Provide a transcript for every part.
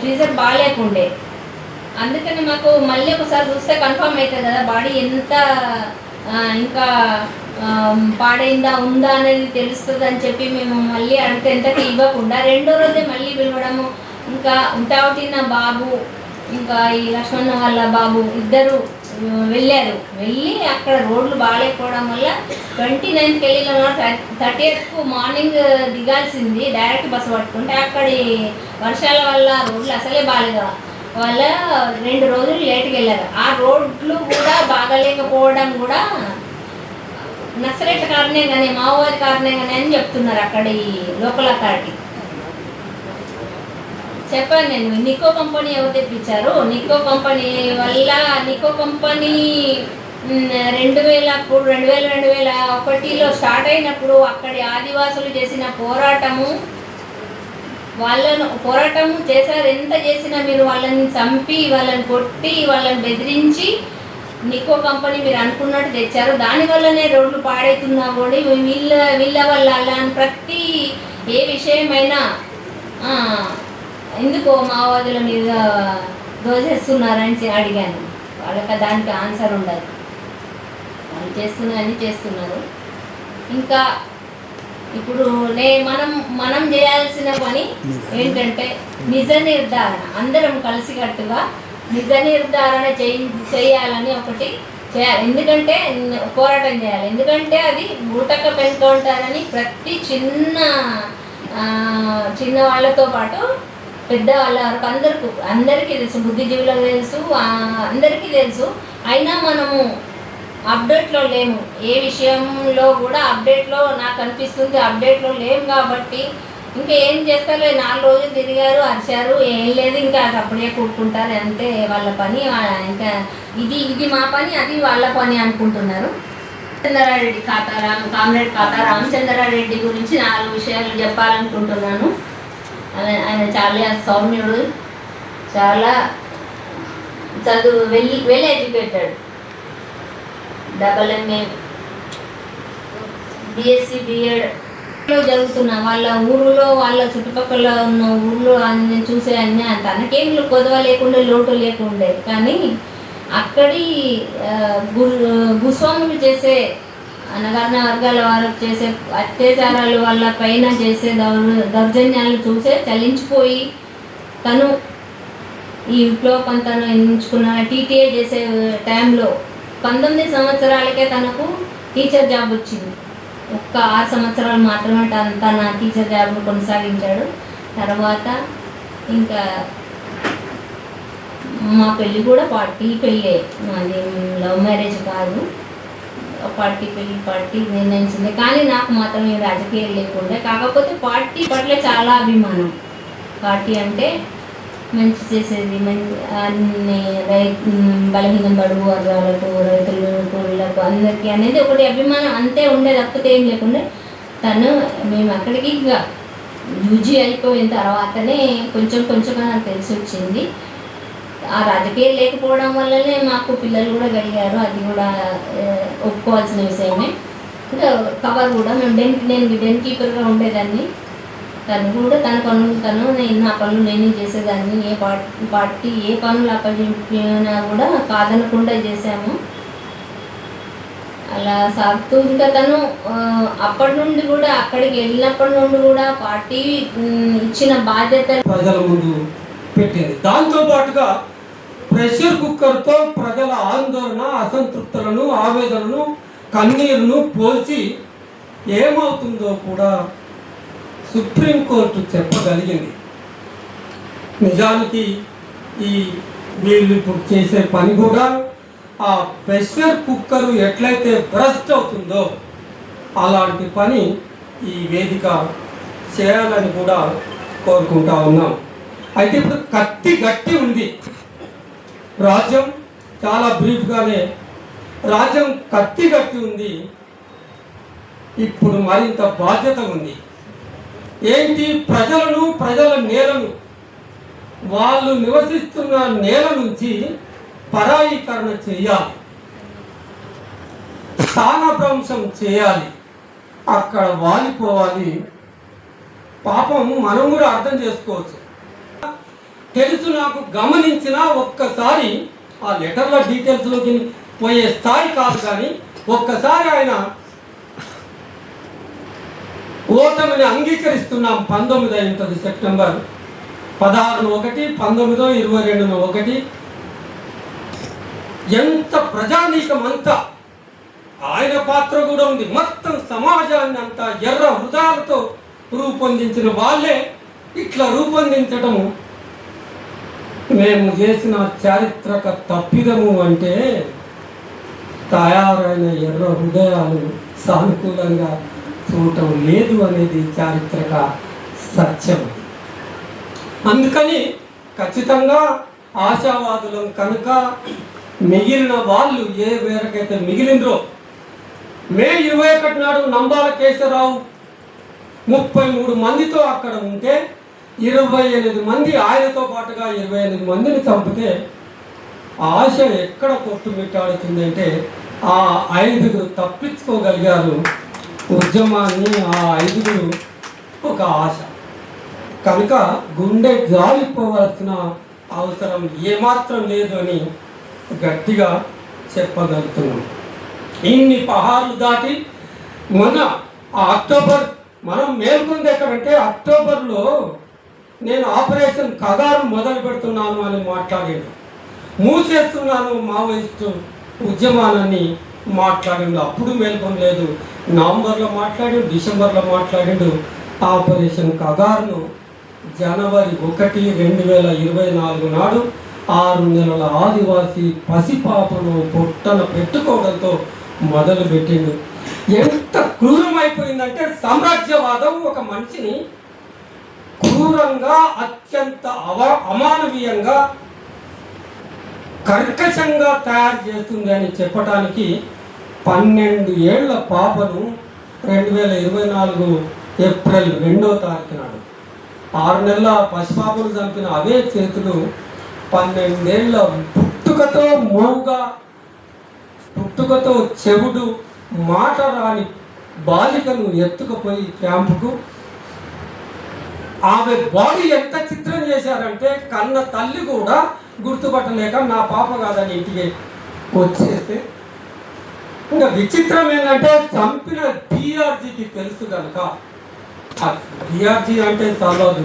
Freezer బాగాలేకుండే. అందుకని మాకు మళ్ళీ ఒకసారి చూస్తే కన్ఫర్మ్ అవుతుంది కదా బాడీ ఎంత ఇంకా పాడైందా ఉందా అనేది తెలుస్తుంది అని చెప్పి మేము మళ్ళీ అడిగితే ఎంతకి ఇవ్వకుండా రెండో రోజే మళ్ళీ పిలవడము. ఇంకా ఉంటావటిన బాబు ఇంకా ఈ లక్ష్మణ వాళ్ళ బాబు ఇద్దరు వెళ్ళారు. వెళ్ళి అక్కడ రోడ్లు బాగాలేకపోవడం వల్ల ట్వంటీ నైన్త్కి వెళ్ళిన థర్టీ ఎయిత్కు మార్నింగ్ దిగాల్సింది. డైరెక్ట్ బస్సు పట్టుకుంటే అక్కడి వర్షాల వల్ల రోడ్లు అసలే బాగాలేదు వాళ్ళ రెండు రోజులు లేట్కి వెళ్ళారు. ఆ రోడ్లు కూడా బాగాలేకపోవడం కూడా నక్సలైట్ కారణే కానీ మావోవాది కారణే కానీ అని చెప్తున్నారు అక్కడ ఈ లోకల్ అథారిటీ చెప్పాను నేను నికో కంపెనీ ఎవరు తెప్పించారు? నికో కంపెనీ వల్ల నికో కంపెనీ రెండు వేల అప్పుడు రెండు వేల రెండు వేల ఒకటిలో స్టార్ట్ అయినప్పుడు అక్కడి ఆదివాసులు చేసిన పోరాటము వాళ్ళను పోరాటం చేశారు. ఎంత చేసినా మీరు వాళ్ళని చంపి వాళ్ళని కొట్టి వాళ్ళని బెదిరించి నికో కంపెనీ మీరు అనుకున్నట్టు తెచ్చారు. దానివల్లనే రోడ్లు పాడవుతున్నా కూడా వీళ్ళ వీళ్ళ వల్ల అలా అని ప్రతి ఏ విషయమైనా ఎందుకో మావోదుల మీద దోచేస్తున్నారని అడిగాను. వాళ్ళకి దానికి ఆన్సర్ ఉండదు. వాళ్ళు చేస్తున్నారని చేస్తున్నారు. ఇంకా ఇప్పుడు నే మనం మనం చేయాల్సిన పని ఏంటంటే నిజ నిర్ధారణ. అందరం కలిసికట్టుగా నిజ నిర్ధారణ చేయి చేయాలని ఒకటి చేయాలి. ఎందుకంటే పోరాటం చేయాలి. ఎందుకంటే అది బూటక పెంచుకుంటారని ప్రతి చిన్న చిన్న వాళ్ళతో పాటు పెద్ద వాళ్ళ వరకు అందరికీ అందరికీ తెలుసు. బుద్ధిజీవులకు తెలుసు అందరికీ తెలుసు. అయినా మనము అప్డేట్లో లేము ఏ విషయంలో కూడా అప్డేట్లో నాకు అనిపిస్తుంది. అప్డేట్లో లేము కాబట్టి ఇంకా ఏం చేస్తారు నాలుగు రోజులు తిరిగారు అరిచారు ఏం లేదు. ఇంకా అప్పుడే కూడుకుంటారు అంతే వాళ్ళ పని ఇంకా ఇది ఇది మా పని అది వాళ్ళ పని అనుకుంటున్నారు. రామచంద్రారెడ్డి ఖాతా రామ్ కామ్రేడ్ ఖాతా రామచంద్రారెడ్డి గురించి నాలుగు విషయాలు చెప్పాలనుకుంటున్నాను. ఆయన ఆయన చాలా సౌమ్యుడు చాలా చదువు well well educated double MA BSc బిఎడ్లో జరుగుతున్న వాళ్ళ ఊరిలో వాళ్ళ చుట్టుపక్కల ఉన్న ఊర్లో అన్ని చూసే అంత. తనకేం కొదవ లేకుండా లోటు లేకుండే. కానీ అక్కడి భూస్వాములు చేసే అనగారిన వర్గాల వారు చేసే అత్యాచారాలు వాళ్ళ పైన చేసే దౌర్ దౌర్జన్యాలు చూసే చలించిపోయి తను ఈ విప్లవ పంతను ఎంచుకున్న టీటీఏ చేసే టైంలో పంతొమ్మిది సంవత్సరాలకే తనకు టీచర్ జాబ్ వచ్చింది. ఒక్క ఆరు సంవత్సరాలు మాత్రమే తన తన టీచర్ జాబ్ను కొనసాగించాడు. తర్వాత ఇంకా మా పెళ్ళి కూడా పార్టీ పెళ్ళే. మాది లవ్ మ్యారేజ్ కాదు. పార్టీ పెళ్ళి పార్టీ నిర్ణయించింది. కానీ నాకు మాత్రం ఈ రాజకీయాలు లేకుండా కాకపోతే పార్టీ పట్ల చాలా అభిమానం. పార్టీ అంటే మంచి చేసేది మంచి అన్ని రైతు బలహీన బడుగు వర్గాలకు రైతులకు వీళ్ళకు అందరికీ అనేది ఒకటి అభిమానం అంతే ఉండే తప్పితే ఏం లేకుండా తను మేము అక్కడికి ఇంకా యూజీ అయిపోయిన తర్వాతనే కొంచెం కొంచెం నాకు తెలిసి వచ్చింది ఆ రాజకీయాలు లేకపోవడం వల్లనే మాకు పిల్లలు కూడా కలిగారు అది కూడా ఒప్పుకోవాల్సిన విషయమే. ఇంకా కవర్ కూడా మేము డెన్ నేను డెన్ కీపర్గా ఉండేదాన్ని. తను కూడా తన పనులు తను నేను నా పనులు నేను చేసేదాన్ని. ఏ పార్టీ పార్టీ ఏ పనులు అప్పచెప్పినా కూడా కాదనకుండా చేశాము. అలా సాగుతూ ఇంకా తను అప్పటి నుండి కూడా అక్కడికి వెళ్ళినప్పటి నుండి కూడా పార్టీ ఇచ్చిన బాధ్యత ప్రజల ముందు పెట్టింది. దాంతో పాటుగా ప్రెషర్ కుక్కర్తో ప్రజల ఆందోళన అసంతృప్తులను ఆవేదనను కన్నీరును పోల్చి ఏమవుతుందో కూడా సుప్రీంకోర్టు చెప్పగలిగింది నిజానికి ఈ వీళ్ళు ఇప్పుడు చేసే పని కూడా ఆ ప్రెషర్ కుక్కర్ ఎట్లయితే బ్రస్ట్ అవుతుందో అలాంటి పని ఈ వేదిక చేయాలని కూడా కోరుకుంటా ఉన్నాం. అయితే ఇప్పుడు కత్తి గట్టి ఉంది. రాజ్యం చాలా బ్రీఫ్గానే రాజ్యం కత్తి గట్టి ఉంది. ఇప్పుడు మరింత బాధ్యత ఉంది. ఏంటి ప్రజలను ప్రజల నేలను? వాళ్ళు నివసిస్తున్న నేల నుంచి పరాయీకరణ చేయాలి. స్థానభ్రంశం చేయాలి. అక్కడ వాలిపోవాలి. పాపం మనం కూడా అర్థం చేసుకోవచ్చు. తెలుసు నాకు గమనించిన ఒక్కసారి ఆ లెటర్ల డీటెయిల్స్లోకి పోయే స్థాయి కాదు కానీ ఒక్కసారి ఆయన ఓటమిని అంగీకరిస్తున్నాం పంతొమ్మిది అయి ఉంటుంది సెప్టెంబర్. పదహారున ఒకటి పంతొమ్మిదో ఇరవై రెండును ఒకటి. ఎంత ప్రజానీకం అంతా. ఆయన పాత్ర కూడా ఉంది. మొత్తం సమాజాన్ని అంతా ఎర్ర హృదయాలతో రూపొందించిన వాళ్ళే ఇట్లా రూపొందించడం మేము చేసిన చారిత్రక తప్పిదము అంటే తయారైన ఎర్ర హృదయాలు సానుకూలంగా చూడటం లేదు అనేది చారిత్రక సత్యం. అందుకని ఖచ్చితంగా ఆశావాదులం కనుక మిగిలిన వాళ్ళు ఏ మేరకైతే మిగిలినరో మే ఇరవై ఒకటి నాడు నంబాల కేశవరావు ముప్పై మూడు మందితో అక్కడ ఉంటే ఇరవై ఎనిమిది మంది ఆయనతో పాటుగా ఇరవై ఎనిమిది మందిని చంపితే ఆశ ఎక్కడ కొట్టుమిట్టాడుతుందంటే ఆ ఐదుగురు తప్పించుకోగలిగారు ఉద్యమాన్ని ఆ ఐదుగురు ఒక ఆశ. కనుక గుండె జాలిపోవలసిన అవసరం ఏమాత్రం లేదు అని గట్టిగా చెప్పగలుగుతున్నాం. ఇన్ని పహార్లు దాటి మొన్న ఆ అక్టోబర్ మనం మేల్కొంది ఎక్కడంటే అక్టోబర్లో నేను ఆపరేషన్ కగారం మొదలు పెడుతున్నాను అని మాట్లాడాడు మూసేస్తున్నాను మావోయిస్టు ఉద్యమాలని మాట్లాడిండు. అప్పుడు మేల్కొనలేదు నవంబర్లో మాట్లాడిండు డిసెంబర్లో మాట్లాడిండు. ఆపరేషన్ కగార్ను జనవరి ఒకటి రెండు వేల ఇరవై నాలుగు నాడు ఆరు నెలల ఆదివాసీ పసిపాపను పొట్టన పెట్టుకోవడంతో మొదలు పెట్టిండు ఎంత క్రూరమైపోయిందంటే సామ్రాజ్యవాదం ఒక మనిషిని క్రూరంగా అత్యంత అవ అమానవీయంగా కర్కశంగా తయారు చేస్తుంది అని చెప్పడానికి పన్నెండు ఏళ్ళ పాపను రెండు వేల ఇరవై నాలుగు ఏప్రిల్ రెండో తారీఖు నాడు. ఆరు నెలల పసిపాపను చంపిన అవే చేతులు పన్నెండేళ్ళ పుట్టుకతో మోవుగా పుట్టుకతో చెవుడు మాట రాని బాలికను ఎత్తుకుపోయి క్యాంపుకు ఆమె బాడీ ఎంత చిత్రం చేశారంటే కన్న తల్లి కూడా గుర్తుపట్టలేక నా పాప కాదని ఇంటికి వచ్చేస్తే ఇంకా విచిత్రం ఏంటంటే చంపిన డిఆర్జీకి తెలుసు కనుక. డిఆర్జీ అంటే చదవదు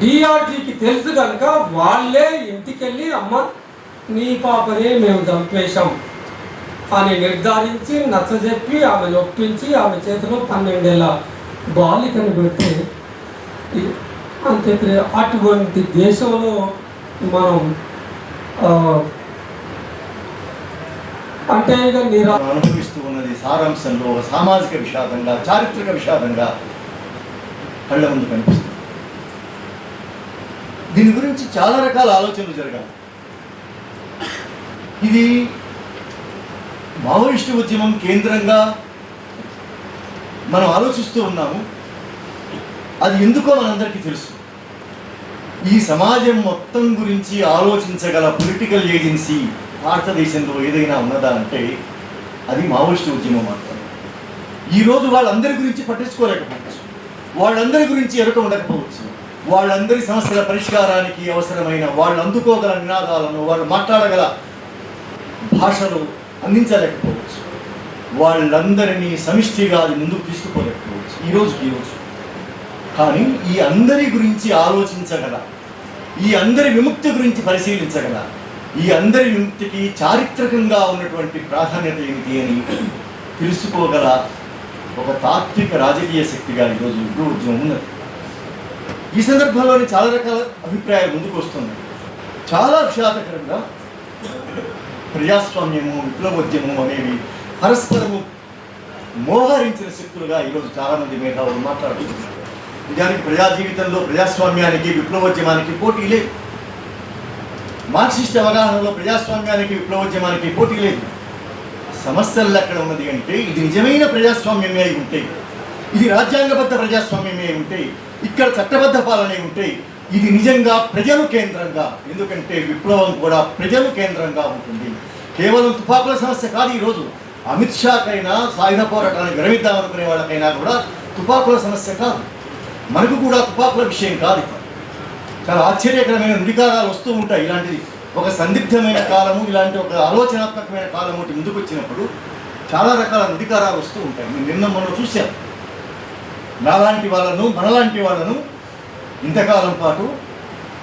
డిఆర్జీకి తెలుసు కనుక వాళ్ళే ఇంటికెళ్ళి అమ్మ నీ పాపనే మేము చంపేశాం అని నిర్ధారించి నచ్చజెప్పి ఆమెను ఒప్పించి ఆమె చేతిలో పన్నెండేళ్ళ బాలికను పెడితే అంతే అటువంటి దేశంలో మనం అంటే అనుభవిస్తూ ఉన్నది సారాంశంలో ఒక సామాజిక విషాదంగా చారిత్రక విషాదంగా కళ్ళ ముందు కనిపిస్తుంది. దీని గురించి చాలా రకాల ఆలోచనలు జరగాలి. ఇది మావోయిస్టు ఉద్యమం కేంద్రంగా మనం ఆలోచిస్తూ ఉన్నాము. అది ఎందుకో మనందరికీ తెలుసు. ఈ సమాజం మొత్తం గురించి ఆలోచించగల పొలిటికల్ ఏజెన్సీ భారతదేశంలో ఏదైనా ఉన్నదా అంటే అది మావోయిస్టు ఉద్యమం మాత్రమే. ఈరోజు వాళ్ళందరి గురించి పట్టించుకోలేకపోవచ్చు. వాళ్ళందరి గురించి ఎరుక ఉండకపోవచ్చు. వాళ్ళందరి సమస్యల పరిష్కారానికి అవసరమైన వాళ్ళు అందుకోగల నినాదాలను వాళ్ళు మాట్లాడగల భాషలు అందించలేకపోవచ్చు. వాళ్ళందరినీ సమిష్టిగా అది ముందుకు తీసుకుపోలేకపోవచ్చు. ఈరోజు ఈరోజు కానీ ఈ అందరి గురించి ఆలోచించగల ఈ అందరి విముక్తి గురించి పరిశీలించగల ఈ అందరి విముక్తికి చారిత్రకంగా ఉన్నటువంటి ప్రాధాన్యత ఏమిటి అని తెలుసుకోగల ఒక తాత్విక రాజకీయ శక్తిగా ఈరోజు ఉగ్ర ఉద్యమం ఉన్నది. ఈ సందర్భంలోని చాలా రకాల అభిప్రాయాలు ముందుకు వస్తున్నాయి. చాలా విషాదకరంగా ప్రజాస్వామ్యము విప్లవోద్యమం అనేవి పరస్పరము మోహరించిన శక్తులుగా ఈరోజు చాలామంది మేధావులు మాట్లాడుతున్నారు. నిజానికి ప్రజా జీవితంలో ప్రజాస్వామ్యానికి విప్లవోద్యమానికి పోటీ లేదు. మార్క్సిస్ట్ అవగాహనలో ప్రజాస్వామ్యానికి విప్లవోద్యమానికి పోటీ లేదు. సమస్యలు ఎక్కడ ఉన్నది అంటే ఇది నిజమైన ప్రజాస్వామ్యమే అయి ఉంటే ఇది రాజ్యాంగబద్ధ ప్రజాస్వామ్యమే అయి ఉంటే ఇక్కడ చట్టబద్ధ పాలన ఉంటే ఇది నిజంగా ప్రజలు కేంద్రంగా ఎందుకంటే విప్లవం కూడా ప్రజలు కేంద్రంగా ఉంటుంది. కేవలం తుపాకుల సమస్య కాదు ఈరోజు. అమిత్ షాకైనా సాయుధ పోరాటాన్ని విరమిద్దామనుకునే వాళ్ళకైనా కూడా తుపాకుల సమస్య కాదు. మనకు కూడా తుపాకుల విషయం కాదు. చాలా ఆశ్చర్యకరమైన నుడికారాలు వస్తూ ఉంటాయి. ఇలాంటిది ఒక సందిగ్ధమైన కాలము ఇలాంటి ఒక ఆలోచనాత్మకమైన కాలం ఒకటి ముందుకు వచ్చినప్పుడు చాలా రకాల నుడికారాలు వస్తూ ఉంటాయి. నేను నిన్న మనం చూశాం నాలాంటి వాళ్ళను మనలాంటి వాళ్ళను ఇంతకాలం పాటు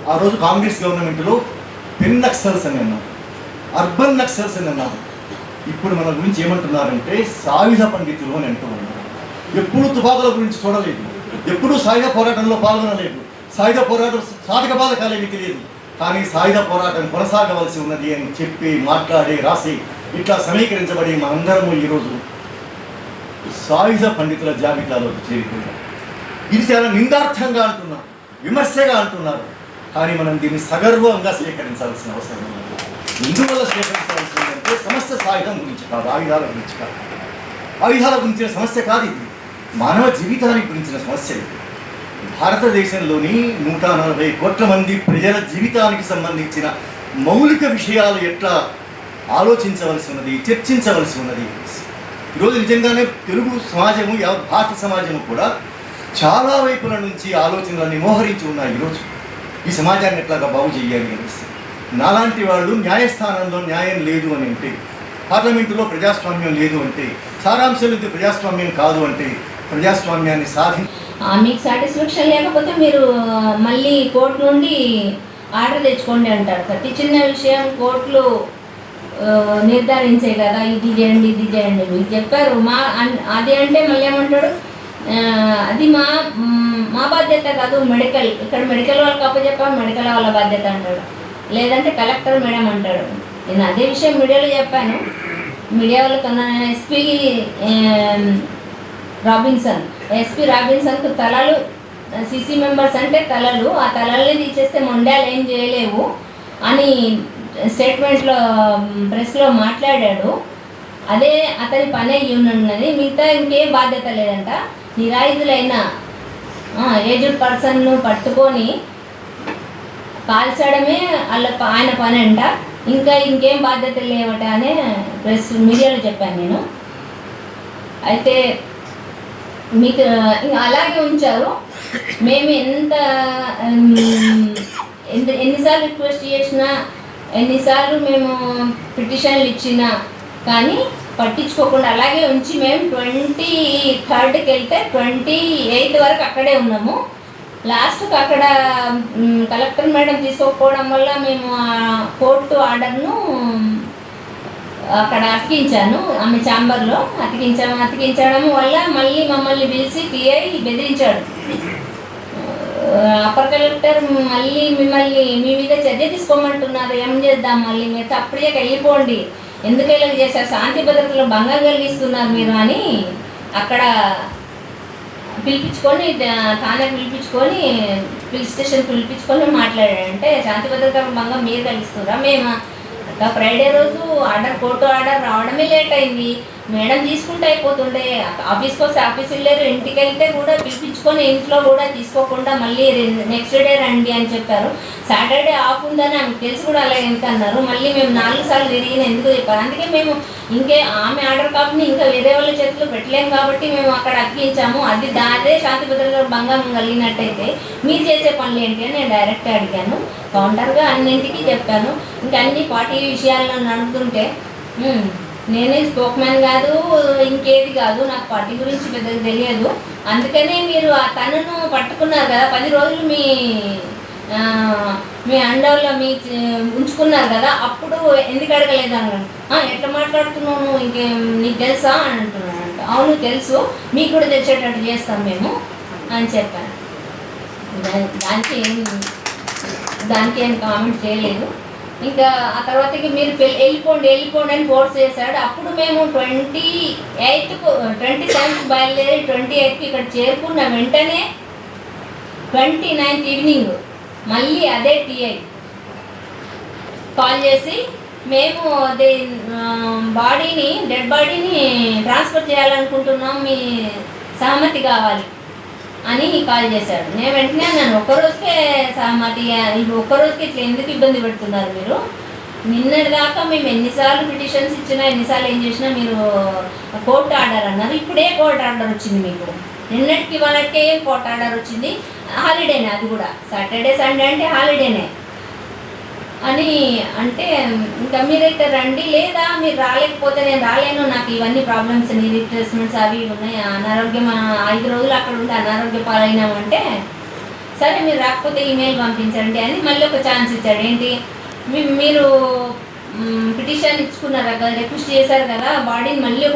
ఆ రోజు కాంగ్రెస్ గవర్నమెంట్లో పెన్ నక్సల్స్ అని అన్నాం. అర్బన్ నక్సల్స్ అని అన్నాం. ఇప్పుడు మన గురించి ఏమంటున్నారంటే సాయుధ పండితులు అని అంటూ ఉన్నారు. ఎప్పుడు తుపాకుల గురించి చూడలేదు. ఎప్పుడూ సాయుధ పోరాటంలో పాల్గొనలేదు. సాయుధ పోరాటం సాధక బాధకాలేమి తెలియదు. కానీ సాయుధ పోరాటం కొనసాగవలసి ఉన్నది అని చెప్పి మాట్లాడి రాసి ఇట్లా సమీకరించబడి మనందరము ఈరోజు సాయుధ పండితుల జాబితాలోకి చేరుకున్నాం. ఇది చాలా నిందార్థంగా అంటున్నారు విమర్శగా అంటున్నారు. కానీ మనం దీన్ని సగర్వంగా స్వీకరించాల్సిన అవసరం ఉంది ఎందువల్ల స్వీకరించాల్సిందంటే సమస్య సాయుధం గురించి కాదు ఆయుధాల గురించి కాదు. ఆయుధాల గురించిన సమస్య కాదు ఇది. మానవ జీవితానికి గురించిన సమస్య భారతదేశంలోని నూట నలభై కోట్ల మంది ప్రజల జీవితానికి సంబంధించిన మౌలిక విషయాలు ఎట్లా ఆలోచించవలసి ఉన్నది చర్చించవలసి ఉన్నది. ఈరోజు నిజంగానే తెలుగు సమాజము భారత సమాజము కూడా చాలా వైపుల నుంచి ఆలోచనలన్నీ మోహరించి ఉన్నాయి ఈరోజు. ఈ సమాజాన్ని ఎట్లాగా బాగు చేయాలి అనేసి. నాలాంటి వాళ్ళు న్యాయస్థానంలో న్యాయం లేదు అని అంటే పార్లమెంటులో ప్రజాస్వామ్యం లేదు అంటే సారాంశం ప్రజాస్వామ్యం కాదు అంటే ప్రజాస్వామ్యాన్ని సాధి మీకు సాటిస్ఫాక్షన్ లేకపోతే మీరు మళ్ళీ కోర్టు నుండి ఆర్డర్ తెచ్చుకోండి అంటారు. ప్రతి చిన్న విషయం కోర్టులు నిర్ధారించే కదా ఇది చేయండి ఇది చేయండి. మీకు చెప్పారు మా అది అంటే మళ్ళీ ఏమంటాడు? అది మా మా బాధ్యత కాదు మెడికల్. ఇక్కడ మెడికల్ వాళ్ళకి అప్పచెప్ప మెడికల్ వాళ్ళ బాధ్యత అంటాడు. లేదంటే కలెక్టర్ మేడం అంటాడు. నేను అదే విషయం మీడియాలో చెప్పాను. మీడియా వాళ్ళతో ఎస్పీ రాబిన్సన్. ఎస్పీ రాబిన్సన్కు తలలు సిసి మెంబర్స్ అంటే తలలు. ఆ తలల్ని తీసేస్తే మొండాలు ఏం చేయలేవు అని స్టేట్మెంట్లో ప్రెస్లో మాట్లాడాడు. అదే అతని పని అయ్యి ఉన్నది మిగతా ఇంకేం బాధ్యత లేదంట. నిరాయుధులైన ఏజ్డ్ పర్సన్ను పట్టుకొని కాల్చడమే వాళ్ళ ప- ఆయన పని అంట ఇంకా ఇంకేం బాధ్యత లేవట అని ప్రెస్ మీడియాలో చెప్పాను నేను. అయితే మీకు అలాగే ఉంచారు. మేము ఎంత ఎంత ఎన్నిసార్లు రిక్వెస్ట్ చేసినా ఎన్నిసార్లు మేము పిటిషన్లు ఇచ్చినా కానీ పట్టించుకోకుండా అలాగే ఉంచి మేము ట్వంటీ థర్డ్కి వెళ్తే ట్వంటీ ఎయిత్ వరకు అక్కడే ఉన్నాము. లాస్ట్కి అక్కడ కలెక్టర్ మేడం తీసుకోకపోవడం వల్ల మేము ఆ కోర్టు ఆర్డర్ను అక్కడ అతికించాను. ఆమె ఛాంబర్లో అతికించాము అతికించడం వల్ల మళ్ళీ మమ్మల్ని పిలిచి పిఐ బెదిరించాడు. అప్పర్ కలెక్టర్ మళ్ళీ మిమ్మల్ని మీ మీద చర్య తీసుకోమంటున్నారు. ఏం చేద్దాం? మళ్ళీ మీరు అప్పుడే వెళ్ళిపోండి. ఎందుకు ఇలా చేశారు? శాంతి భద్రతలు భంగం కలిగిస్తున్నారు మీరు అని అక్కడ పిలిపించుకొని తానే పిలిపించుకొని పోలీస్ స్టేషన్ పిలిపించుకొని మాట్లాడాడు. అంటే శాంతి భద్రత భంగం మీరు కలిగిస్తున్నారా? మేము? ఫ్రైడే రోజు ఆర్డర్ ఫోటో ఆర్డర్ రావడమే లేట్ అయింది. మేడం తీసుకుంటే అయిపోతుండే. ఆఫీస్కి వస్తే ఆఫీస్ వెళ్ళారు ఇంటికి వెళ్తే కూడా పిలిపించుకొని ఇంట్లో కూడా తీసుకోకుండా మళ్ళీ నెక్స్ట్ డే రండి అని చెప్పారు. సాటర్డే ఆఫ్ ఉందని ఆమెకు తెలిసి కూడా అలా ఎంత అన్నారు. మళ్ళీ మేము నాలుగు సార్లు తిరిగిన ఎందుకు చెప్పారు. అందుకే మేము ఇంకే ఆమె ఆర్డర్ కాపీని ఇంకా వేరే వాళ్ళ చేతిలో పెట్టలేము కాబట్టి మేము అక్కడ అప్పించాము అది దాదే శాంతి భద్రత భంగం కలిగినట్టయితే మీరు చేసే పనులు ఏంటి అని నేను డైరెక్ట్ అడిగాను. కౌంటర్గా అన్నింటికి చెప్పాను. ఇంకా అన్ని పార్టీ విషయాల్లో నడుపుతుంటే నేనే స్పోక్ మ్యాన్ కాదు ఇంకేది కాదు నాకు పార్టీ గురించి పెద్దగా తెలియదు. అందుకనే మీరు ఆ తనను పట్టుకున్నారు కదా పది రోజులు మీ మీ అండర్లో మీ ఉంచుకున్నారు కదా అప్పుడు ఎందుకు అడగలేదు ఎట్లా మాట్లాడుతున్నావు నువ్వు? ఇంకేం నీకు తెలుసా? అని అంటున్నాను అవును తెలుసు. మీకు కూడా తెచ్చేటట్టు చేస్తాం మేము అని చెప్పాను. దానికి ఏం దానికి ఏం కామెంట్ చేయలేదు. ఇంకా ఆ తర్వాత ఇక మీరు వెళ్ళిపోండి వెళ్ళిపోండి అని ఫోర్స్ చేశాడు. అప్పుడు మేము ట్వంటీ ఎయిత్కు ట్వంటీ సెవెంత్ బయలుదేరి ట్వంటీ ఎయిత్కి ఇక్కడ చేరుకున్న వెంటనే ట్వంటీ నైన్త్ ఈవినింగ్ మళ్ళీ అదే టీఐ కాల్ చేసి మేము అదే బాడీని డెడ్ బాడీని ట్రాన్స్ఫర్ చేయాలనుకుంటున్నాం. మీ సహమతి కావాలి. అని కాల్ చేశాడు. నేను వెంటనే అన్నాను ఒక్కరోజుకే మరి ఒక్కరోజుకి ఇట్లా ఎందుకు ఇబ్బంది పెడుతున్నారు మీరు? నిన్నటి దాకా మేము ఎన్నిసార్లు పిటిషన్స్ ఇచ్చినా ఎన్నిసార్లు ఏం చేసినా మీరు కోర్టు ఆర్డర్ అన్నారు. ఇప్పుడే కోర్టు ఆర్డర్ వచ్చింది మీకు. నిన్నటికి వాళ్ళకే కోర్టు ఆర్డర్ వచ్చింది. హాలిడేనే అది కూడా. సాటర్డే సండే అంటే హాలిడేనే. అని అంటే ఇంకా మీరైతే రండి లేదా మీరు రాలేకపోతే నేను రాలేను నాకు ఇవన్నీ ప్రాబ్లమ్స్ నీ రిప్లేస్మెంట్స్ అవి ఉన్నాయి? అనారోగ్యం ఐదు రోజులు అక్కడ ఉంటే అనారోగ్య పాలైనామంటే సరే మీరు రాకపోతే ఈమెయిల్ పంపించండి అని మళ్ళీ ఒక ఛాన్స్ ఇచ్చాడు. ఏంటి? మీరు పిటిషన్ ఇచ్చుకున్నారు కదా రిక్వెస్ట్ చేశారు కదా బాడీని మళ్ళీ ఒక